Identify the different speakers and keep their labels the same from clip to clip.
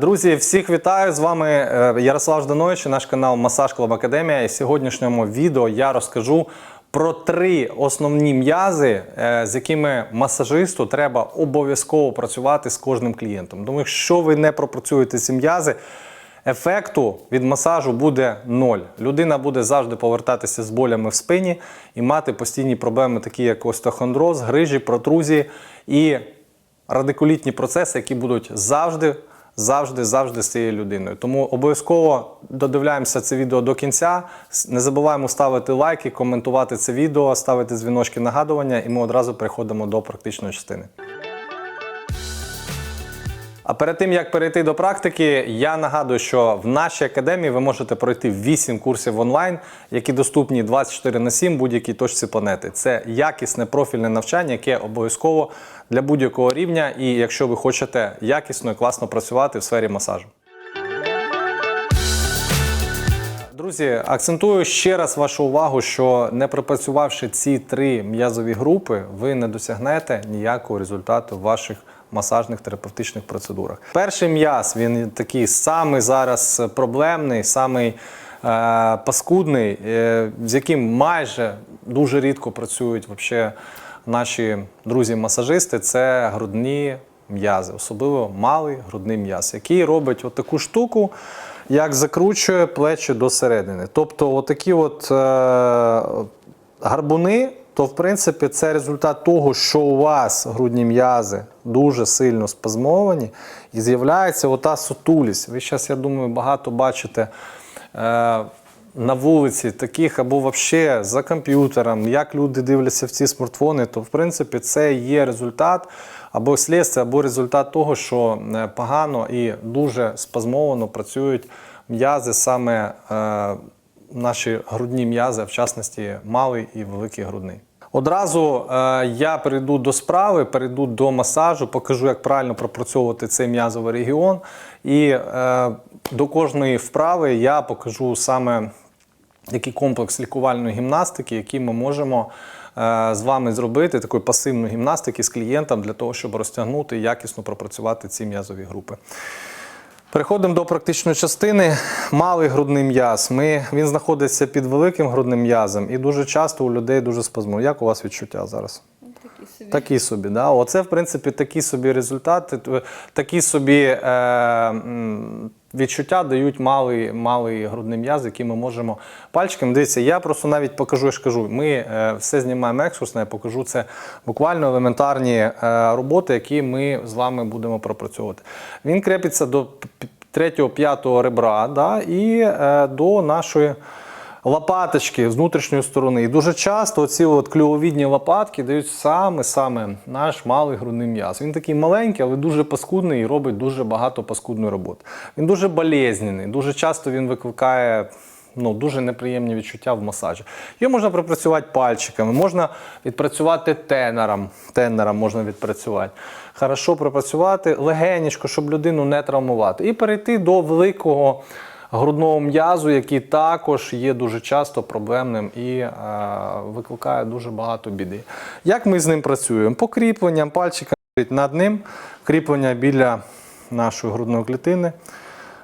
Speaker 1: Друзі, всіх вітаю! З вами е, Ярослав Жданович, наш канал Масаж Клуб Академія. І в сьогоднішньому відео я розкажу про три основні м'язи, е, з якими масажисту треба обов'язково працювати з кожним клієнтом. Тому якщо ви не пропрацюєте ці м'язи, ефекту від масажу буде ноль. Людина буде завжди повертатися з болями в спині і мати постійні проблеми, такі як остеохондроз, грижі, протрузії і радикулітні процеси, які будуть завжди, завжди, завжди з цією людиною. Тому обов'язково додивляємося це відео до кінця. Не забуваємо ставити лайки, коментувати це відео, ставити дзвіночки нагадування, і ми одразу переходимо до практичної частини. А перед тим як перейти до практики, я нагадую, що в нашій академії ви можете пройти 8 курсів онлайн, які доступні 24 на 7 будь-якій точці планети. Це якісне профільне навчання, яке обов'язково для будь-якого рівня, і якщо ви хочете якісно і класно працювати в сфері масажу. Друзі, акцентую ще раз вашу увагу, що не пропрацювавши ці три м'язові групи, ви не досягнете ніякого результату в ваших масажних терапевтичних процедурах. Перший м'яз він такий самий зараз проблемний, самий е, паскудний, е, з яким майже дуже рідко працюють вообще наші друзі-масажисти. Це грудні м'язи, особливо малий грудний м'яз, який робить от таку штуку як закручує плечі до середини. Тобто, отакі от е, гарбуни, то в принципі це результат того, що у вас грудні м'язи дуже сильно спазмовані, і з'являється ота сутулість. Ви зараз, я думаю, багато бачите. Е, на вулиці, таких або взагалі за комп'ютером, як люди дивляться в ці смартфони, то в принципі це є результат або слідство, або результат того, що е, погано і дуже спазмовано працюють м'язи, саме е, наші грудні м'язи, в частності малий і великий грудний. Одразу е, я перейду до справи, перейду до масажу, покажу, як правильно пропрацьовувати цей м'язовий регіон. І е, до кожної вправи я покажу саме який комплекс лікувальної гімнастики, який ми можемо е, з вами зробити, такої пасивної гімнастики з клієнтом для того, щоб розтягнути і якісно пропрацювати ці м'язові групи. Переходимо до практичної частини. Малий грудний м'яз. Ми, він знаходиться під великим грудним м'язом, і дуже часто у людей дуже спазмує. Як у вас відчуття зараз?
Speaker 2: Такі собі.
Speaker 1: Такі собі, да? Оце, в принципі, такі собі результати, такі собі е, відчуття дають малий, малий грудний м'яз, який ми можемо пальчиком. Дивіться, я просто навіть покажу, я ж кажу, ми е, все знімаємо ексурсне, я покажу це буквально елементарні е, роботи, які ми з вами будемо пропрацьовувати. Він крепиться до третього, п'ятого ребра да, і е, до нашої лопаточки з внутрішньої сторони. І дуже часто ці от клювовідні лопатки дають саме-саме наш малий грудний м'яз. Він такий маленький, але дуже паскудний і робить дуже багато паскудної роботи. Він дуже болезнений, дуже часто він викликає. Ну, дуже неприємні відчуття в масажі. Його можна пропрацювати пальчиками, можна відпрацювати тенером. Тенером можна відпрацювати. Хорошо пропрацювати легенечко, щоб людину не травмувати. І перейти до великого грудного м'язу, який також є дуже часто проблемним і е, викликає дуже багато біди. Як ми з ним працюємо? Покріпленням пальчика над ним, кріплення біля нашої грудної клітини,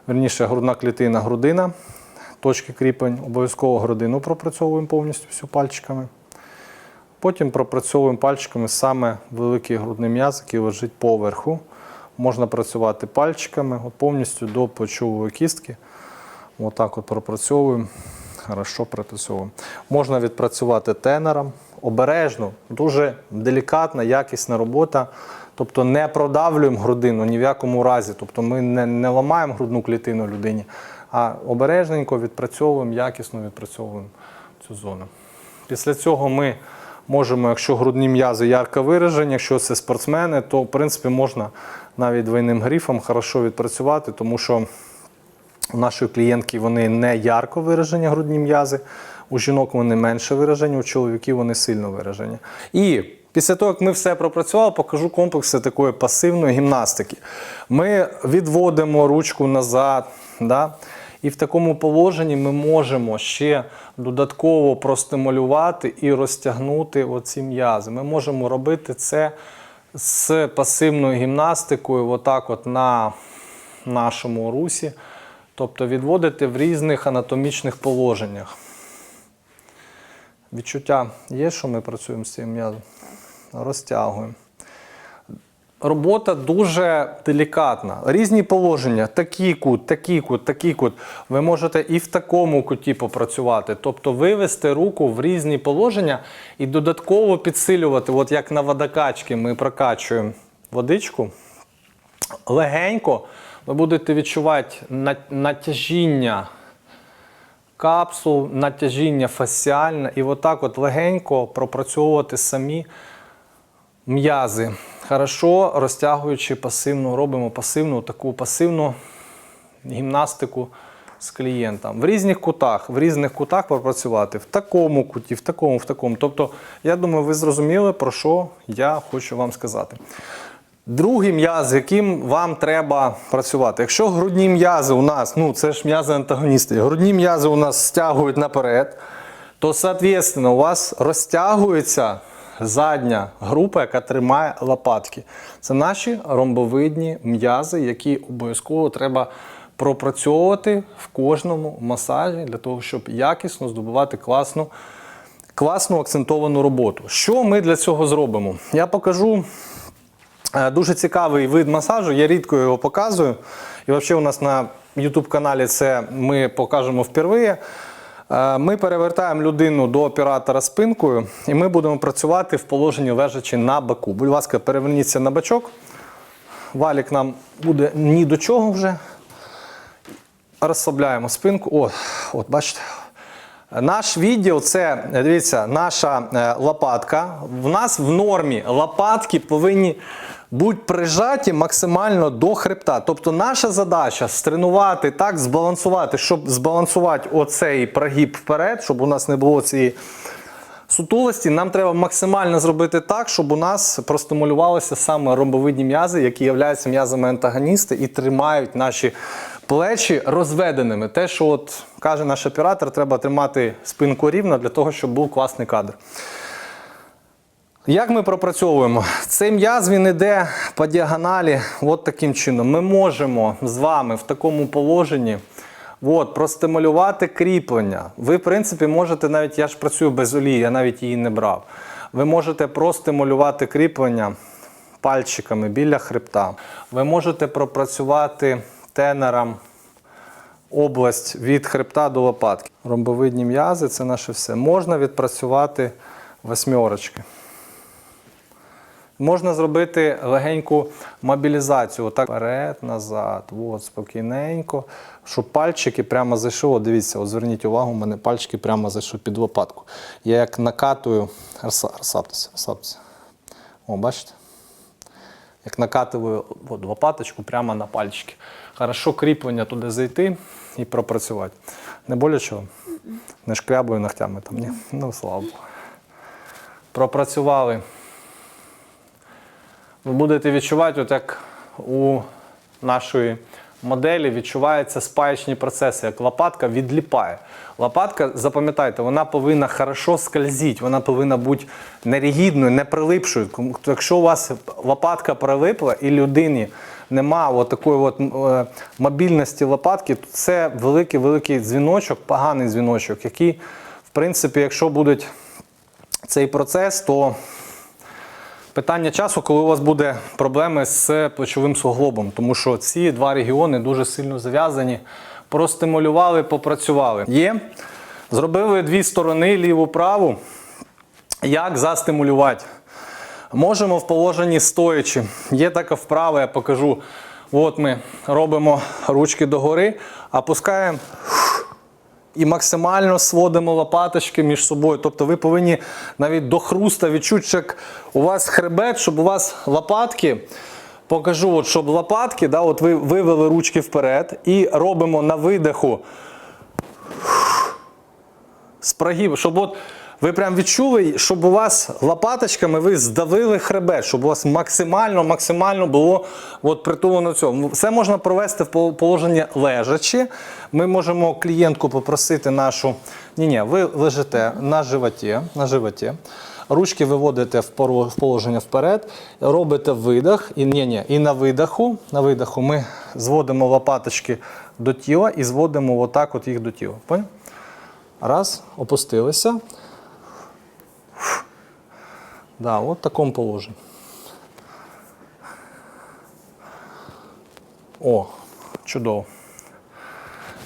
Speaker 1: верніше грудна клітина, грудина, точки кріплень, обов'язково грудину пропрацьовуємо повністю всю пальчиками. Потім пропрацьовуємо пальчиками саме великий грудний м'яз, який лежить поверху. Можна працювати пальчиками от повністю до плечової кістки. Отак от пропрацьовуємо. Хорошо пропрацьовуємо. Можна відпрацювати тенером. Обережно, дуже делікатна, якісна робота. Тобто не продавлюємо грудину ні в якому разі. Тобто ми не, не ламаємо грудну клітину людині, а обережненько відпрацьовуємо, якісно відпрацьовуємо цю зону. Після цього ми можемо, якщо грудні м'язи ярко виражені, якщо це спортсмени, то в принципі можна навіть двойним грифом хорошо відпрацювати, тому що у нашої клієнтки вони не ярко виражені грудні м'язи, у жінок вони менше виражені, у чоловіків вони сильно виражені. І після того, як ми все пропрацювали, покажу комплекси такої пасивної гімнастики. Ми відводимо ручку назад. Да? І в такому положенні ми можемо ще додатково простимулювати і розтягнути оці м'язи. Ми можемо робити це з пасивною гімнастикою, отак от на нашому русі, тобто відводити в різних анатомічних положеннях. Відчуття є, що ми працюємо з цим м'язом? Розтягуємо. Робота дуже делікатна. Різні положення, такий кут, такий кут, такий кут. Ви можете і в такому куті попрацювати, тобто вивести руку в різні положення і додатково підсилювати, от як на водокачці ми прокачуємо водичку. Легенько ви будете відчувати натяжіння капсул, натяжіння фасціальне, і отак от легенько пропрацьовувати самі м'язи. Хорошо розтягуючи пасивну, робимо пасивну таку пасивну гімнастику з клієнтом. В різних кутах, в різних кутах пропрацювати, в такому куті, в такому, в такому. Тобто, я думаю, ви зрозуміли, про що я хочу вам сказати. Другий м'яз, з яким вам треба працювати. Якщо грудні м'язи у нас, ну це ж м'язи антагоністи, грудні м'язи у нас стягують наперед, то, соответственно, у вас розтягується задня група, яка тримає лопатки. Це наші ромбовидні м'язи, які обов'язково треба пропрацьовувати в кожному масажі для того, щоб якісно здобувати класну, класну акцентовану роботу. Що ми для цього зробимо? Я покажу. Е, Дуже цікавий вид масажу, я рідко його показую. І взагалі у нас на YouTube каналі це ми покажемо впервые. Е, Ми перевертаємо людину до оператора спинкою, і ми будемо працювати в положенні лежачи на боку. Будь ласка, переверніться на бачок. Валік нам буде ні до чого вже. Розслабляємо спинку. О, от бачите. Наш відділ це, дивіться, наша е, лопатка. В нас в нормі лопатки повинні бути прижаті максимально до хребта. Тобто наша задача стренувати так, збалансувати, щоб збалансувати оцей прогиб вперед, щоб у нас не було цієї сутулості. Нам треба максимально зробити так, щоб у нас простимулювалися саме ромбовидні м'язи, які являються м'язами антагоністи і тримають наші плечі розведеними. Те, що от каже наш оператор, треба тримати спинку рівно для того, щоб був класний кадр. Як ми пропрацьовуємо? Цей м'яз він іде по діагоналі от таким чином. Ми можемо з вами в такому положенні от, простимулювати кріплення. Ви, в принципі, можете навіть, я ж працюю без олії, я навіть її не брав. Ви можете простимулювати кріплення пальчиками біля хребта. Ви можете пропрацювати тенером область від хребта до лопатки. Ромбовидні м'язи це наше все. Можна відпрацювати восьмерочки. Можна зробити легеньку мобілізацію. Отак вперед, назад. От, спокійненько. Щоб пальчики прямо зайшли. Дивіться, от зверніть увагу, у мене пальчики прямо зайшли під лопатку. Я як накатую, розслабтеся, розслабтеся. О, бачите? Як накатую от, лопаточку прямо на пальчики. Хорошо кріплення туди зайти і пропрацювати. Не боляче? Не шкрябую ногтями там, ні? Ну, слава Богу. Пропрацювали. Ви будете відчувати, от як у нашої моделі відчуваються спаячні процеси, як лопатка відліпає. Лопатка, запам'ятайте, вона повинна хорошо скользити, вона повинна бути нерігідною, не прилипшою. Якщо у вас лопатка прилипла і людині нема такої от, е, мобільності лопатки, то це великий-великий дзвіночок, поганий дзвіночок, який, в принципі, якщо буде цей процес, то Питання часу, коли у вас буде проблеми з плечовим суглобом, тому що ці два регіони дуже сильно зав'язані. Простимулювали, попрацювали. Є. Зробили дві сторони, ліву праву. Як застимулювати? Можемо в положенні стоячи. Є така вправа, я покажу. От ми робимо ручки догори, опускаємо і максимально сводимо лопаточки між собою. Тобто ви повинні навіть до хруста відчути, як у вас хребет, щоб у вас лопатки. Покажу, от, щоб лопатки, да, от ви вивели ручки вперед і робимо на видиху з прогибу, щоб от ви прям відчули, щоб у вас лопаточками ви здавили хребет, щоб у вас максимально, максимально було от притулено цьому. Все можна провести в пол- положенні лежачи. Ми можемо клієнтку попросити нашу. Ні, ні, ви лежите на животі, на животі. ручки виводите в положення вперед, робите видих, і, ні, ні, і на видиху, на видиху ми зводимо лопаточки до тіла і зводимо отак от їх до тіла. Раз, опустилися. Да, от в такому положенні. О, чудово.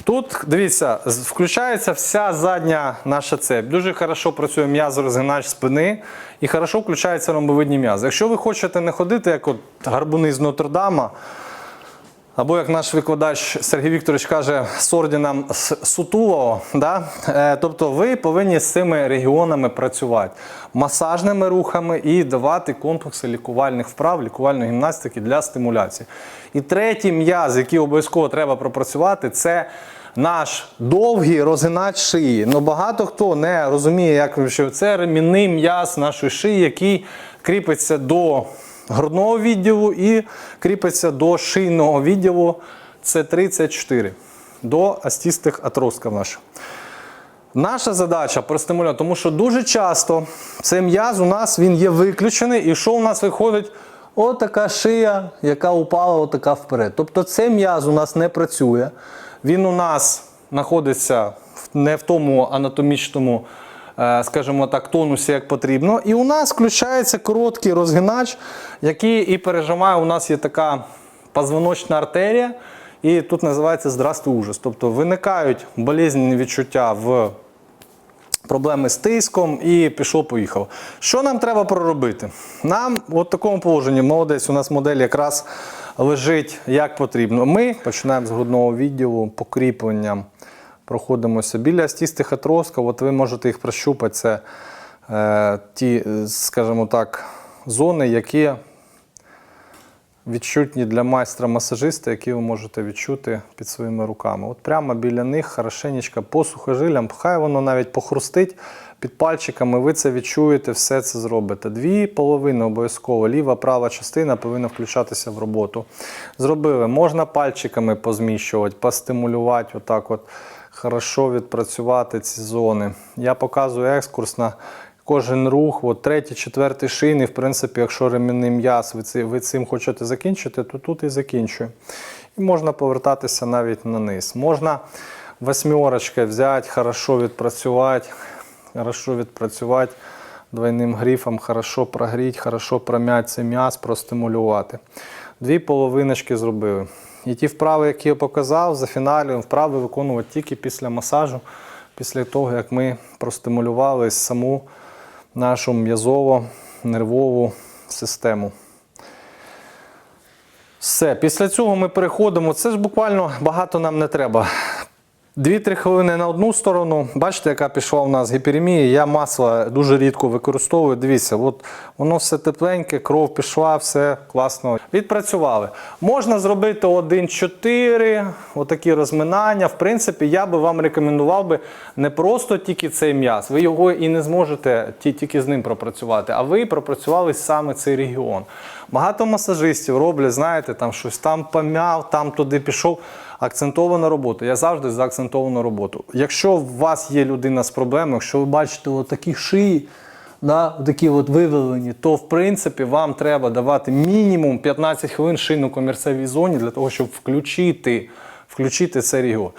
Speaker 1: Тут, дивіться, включається вся задня наша цепь. Дуже хорошо працює м'яз розгинач спини і хорошо включаються ромбовидні м'язи. Якщо ви хочете не ходити, як от гарбуни з Нотр-Дама, або як наш викладач Сергій Вікторович каже, з орденом Сутулого, да? е, тобто ви повинні з цими регіонами працювати масажними рухами і давати комплекси лікувальних вправ, лікувальної гімнастики для стимуляції. І третій м'яз, який обов'язково треба пропрацювати, це наш довгий розгинач шиї. Ну багато хто не розуміє, як що це ремінний м'яз нашої шиї, який кріпиться до грудного відділу і кріпиться до шийного відділу це 34 до астістих отростків наших. Наша задача простимулювати, тому що дуже часто цей м'яз у нас він є виключений, і що у нас виходить? Отака шия, яка упала отака вперед. Тобто цей м'яз у нас не працює. Він у нас знаходиться не в тому анатомічному, скажімо так, тонусі, як потрібно. І у нас включається короткий розгинач, який і пережимає. У нас є така позвоночна артерія, і тут називається Здравствуй ужас. Тобто виникають болезненні відчуття в проблеми з тиском і пішов-поїхав. Що нам треба проробити? Нам в такому положенні, молодець, у нас модель якраз лежить як потрібно. Ми починаємо з грудного відділу покріпленням. Проходимося біля стістих отростків, от ви можете їх прощупати. Це е, ті, е, скажімо так, зони, які відчутні для майстра-масажиста, які ви можете відчути під своїми руками. От прямо біля них хорошенечко по сухожилям, хай воно навіть похрустить під пальчиками, ви це відчуєте, все це зробите. Дві половини обов'язково, ліва, права частина повинна включатися в роботу. Зробили, можна пальчиками позміщувати, постимулювати, отак от хорошо відпрацювати ці зони. Я показую екскурс на Кожен рух, от третій, четвертий шийний, в принципі, якщо ремінний м'яз, ви, ви цим хочете закінчити, то тут і закінчую. І можна повертатися навіть на низ. Можна восьмерочки взяти, хорошо відпрацювати, хорошо відпрацювати двойним грифом, хорошо прогріти, хорошо пром'яти цей м'яз, простимулювати. Дві половиночки зробили. І ті вправи, які я показав, за фіналю вправи виконувати тільки після масажу, після того, як ми простимулювали саму нашу м'язово-нервову систему. Все, після цього ми переходимо. Це ж буквально багато нам не треба. 2-3 хвилини на одну сторону. Бачите, яка пішла у нас гіперемія. Я масло дуже рідко використовую. Дивіться, от воно все тепленьке, кров пішла, все класно. Відпрацювали. Можна зробити 1-4, отакі розминання. В принципі, я би вам рекомендував би не просто тільки цей м'яз. Ви його і не зможете тільки з ним пропрацювати, а ви пропрацювали саме цей регіон. Багато масажистів роблять, знаєте, там щось там пом'яв, там туди пішов. Акцентована робота. Я завжди за акцентовану роботу. Якщо у вас є людина з проблемою, якщо ви бачите от такі шиї, да, такі от вивелені, то в принципі вам треба давати мінімум 15 хвилин шийну комірцевій зоні для того, щоб включити, включити цей регіон.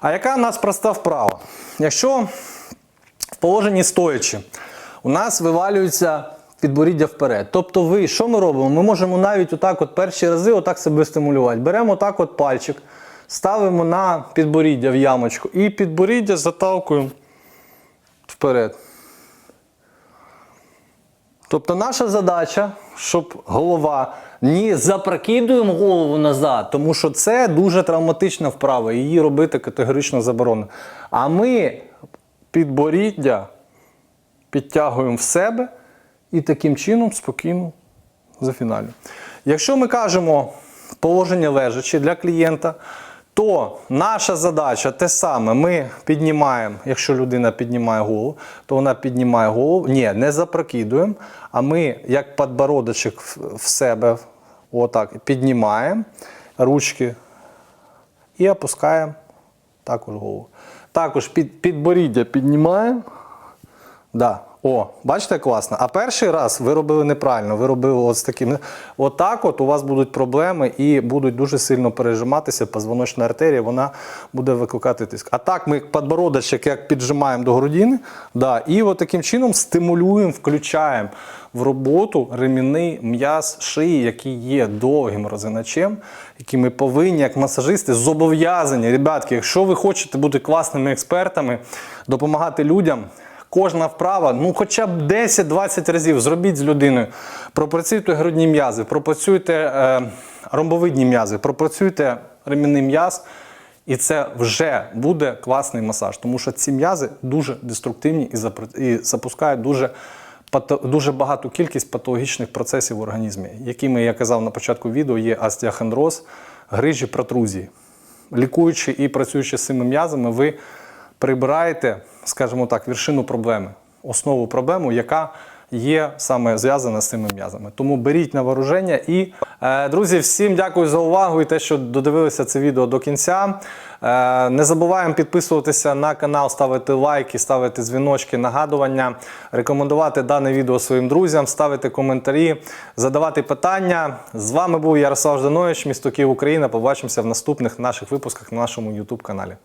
Speaker 1: А яка в нас проста вправа? Якщо в положенні стоячи, у нас вивалюється підборіддя вперед. Тобто ви, що ми робимо? Ми можемо навіть отак от перші рази отак себе стимулювати. Беремо отак от пальчик, ставимо на підборіддя в ямочку і підборіддя заталкуємо вперед. Тобто наша задача, щоб голова не запрокидуємо голову назад, тому що це дуже травматична вправа, її робити категорично заборонено. А ми підборіддя підтягуємо в себе і таким чином спокійно зафіналюємо. Якщо ми кажемо положення лежачі для клієнта, то наша задача те саме. Ми піднімаємо, якщо людина піднімає голову, то вона піднімає голову. Ні, не запрокидуємо, а ми, як подбородочок в- себе, отак, піднімаємо ручки і опускаємо також голову. Також під, підборіддя піднімаємо. Да. О, бачите, класно. А перший раз ви робили неправильно. Ви робили от з таким. Отак, от у вас будуть проблеми і будуть дуже сильно пережиматися позвоночна артерія, вона буде викликати тиск. А так ми подбородочок як піджимаємо до грудини, да, і от таким чином стимулюємо, включаємо в роботу ремінний м'яз шиї, який є довгим розгиначем, який ми повинні, як масажисти, зобов'язані. Ребятки, якщо ви хочете бути класними експертами, допомагати людям. Кожна вправа, ну хоча б 10-20 разів зробіть з людиною. Пропрацюйте грудні м'язи, пропрацюйте е, ромбовидні м'язи, пропрацюйте ремінний м'яз, і це вже буде класний масаж, тому що ці м'язи дуже деструктивні і, запускають дуже, дуже багату кількість патологічних процесів в організмі, якими, я казав на початку відео, є остеохондроз, грижі, протрузії. Лікуючи і працюючи з цими м'язами, ви прибираєте, скажімо так, вершину проблеми, основу проблеми, яка є саме зв'язана з цими м'язами. Тому беріть на вооруження і, е, друзі, всім дякую за увагу і те, що додивилися це відео до кінця. Е, не забуваємо підписуватися на канал, ставити лайки, ставити дзвіночки, нагадування, рекомендувати дане відео своїм друзям, ставити коментарі, задавати питання. З вами був Ярослав Жданович, місто Київ, Україна. Побачимося в наступних наших випусках на нашому YouTube каналі.